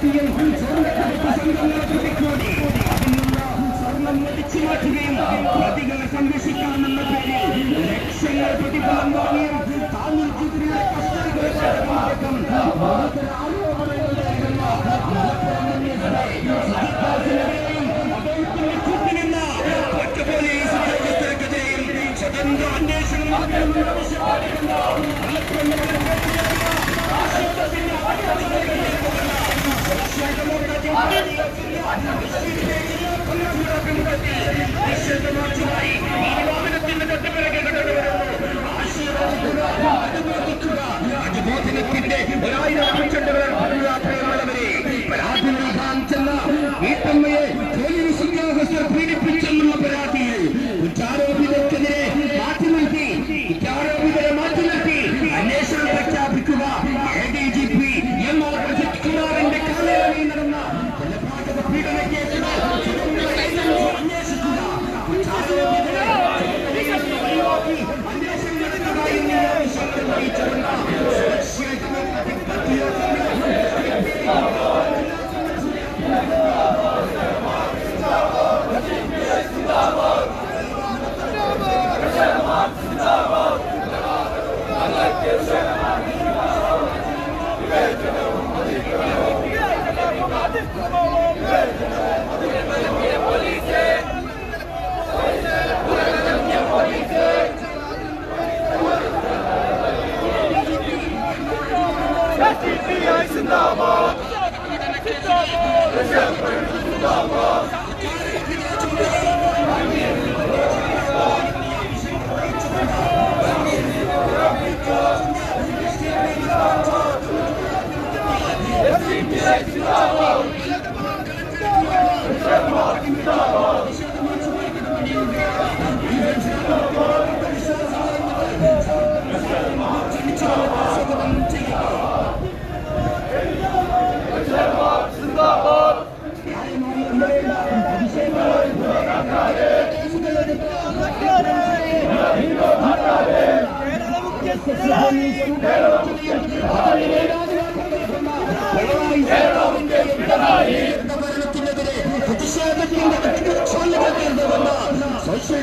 നടത്തിയും സ്വർണക്കടത്ത് പ്രതിക്കൂടി അതിനുള്ള സ്വർണം മുടിച്ചു മാറ്റുകയും പ്രതികളെ സംരക്ഷിക്കാമെന്ന പേരിൽ ലക്ഷങ്ങൾ പ്രതിഫലം വാങ്ങിയും താനൂർ ജില്ലയിലെ കസ്റ്റഡികളെ അടക്കം ഗുരുതര गीत में ഭരണത്തിനെതിരെ പ്രതിഷേധത്തിന്റെ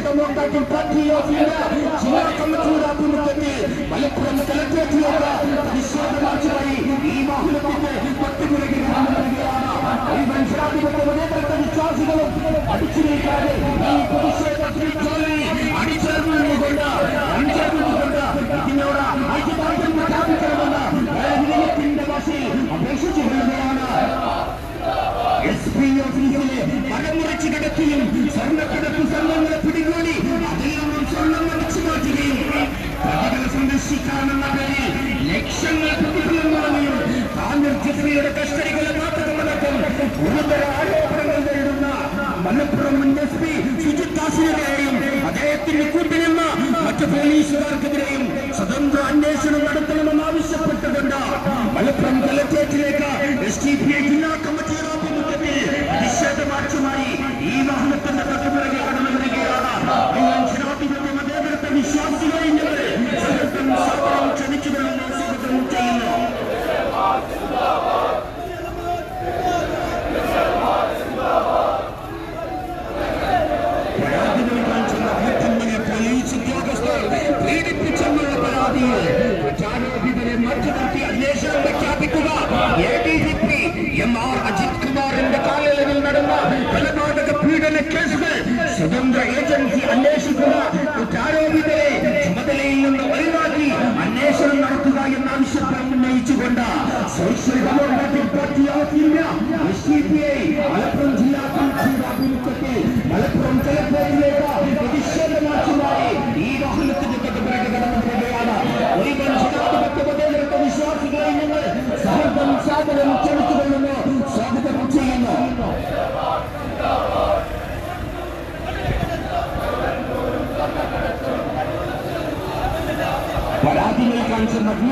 ഡെമോക്രാറ്റിക് പാർട്ടി ഓഫ് ഇന്ത്യ ജില്ലാ കമ്മിറ്റിയുടെ ആഭിമുഖ്യത്തിൽ മലപ്പുറം കലക്ടറേറ്റിലേക്ക് പ്രതിഷേധ മാർച്ചുമായി ഈ വാഹനത്തിന്റെ വരികയാണ് ഈ മനുഷ്യാധിപത്യ മതേതരത്വ വിശ്വാസികളും അടിച്ചു നീക്കാതെ ഈ പ്രതിഷേധത്തിൽ അപേക്ഷിച്ചു വരികയാണ് എസ് പി ഓഫീസിലെ മരമുറിച്ച് കിടക്കുകയും സ്വർണക്കിടത്ത് സംഘങ്ങളെ പിടികൂടി അതിൽ നിന്നും സ്വർണം മറിച്ചു മാറ്റുകയും പ്രതികളെ സംരക്ഷിക്കാമെന്ന പേരിൽ ലക്ഷങ്ങൾ പ്രതിഫലം വാങ്ങിയും താനൂർ ജില്ലയുടെ കസ്റ്റഡി കൊലപാതകമടക്കം ഗുരുതര ആരോപണങ്ങൾ മലപ്പുറം മുൻ സുജിത് ദാസിനെതിരെയും അദ്ദേഹത്തിന്റെ കൂട്ടിനിന്ന മറ്റു പോലീസുകാർക്കെതിരെയും കുറ്റാരോപിതരെ മാറ്റി നിർത്തി അന്വേഷണം പ്രഖ്യാപിക്കുക എ ഡി ജി അജിത് കുമാറിന്റെ കാലയളവിൽ നടന്ന കൊലപാതക പീഡന കേസുകൾ സ്വതന്ത്ര ഏജൻസി അന്വേഷിക്കുക കുറ്റാരോപിതരെ ചുമതലയിൽ നിന്ന് ഒഴിവാക്കി അന്വേഷണം നടത്തുക എന്ന ആവശ്യപ്രം ഉന്നയിച്ചുകൊണ്ട് social democratic party of No, no.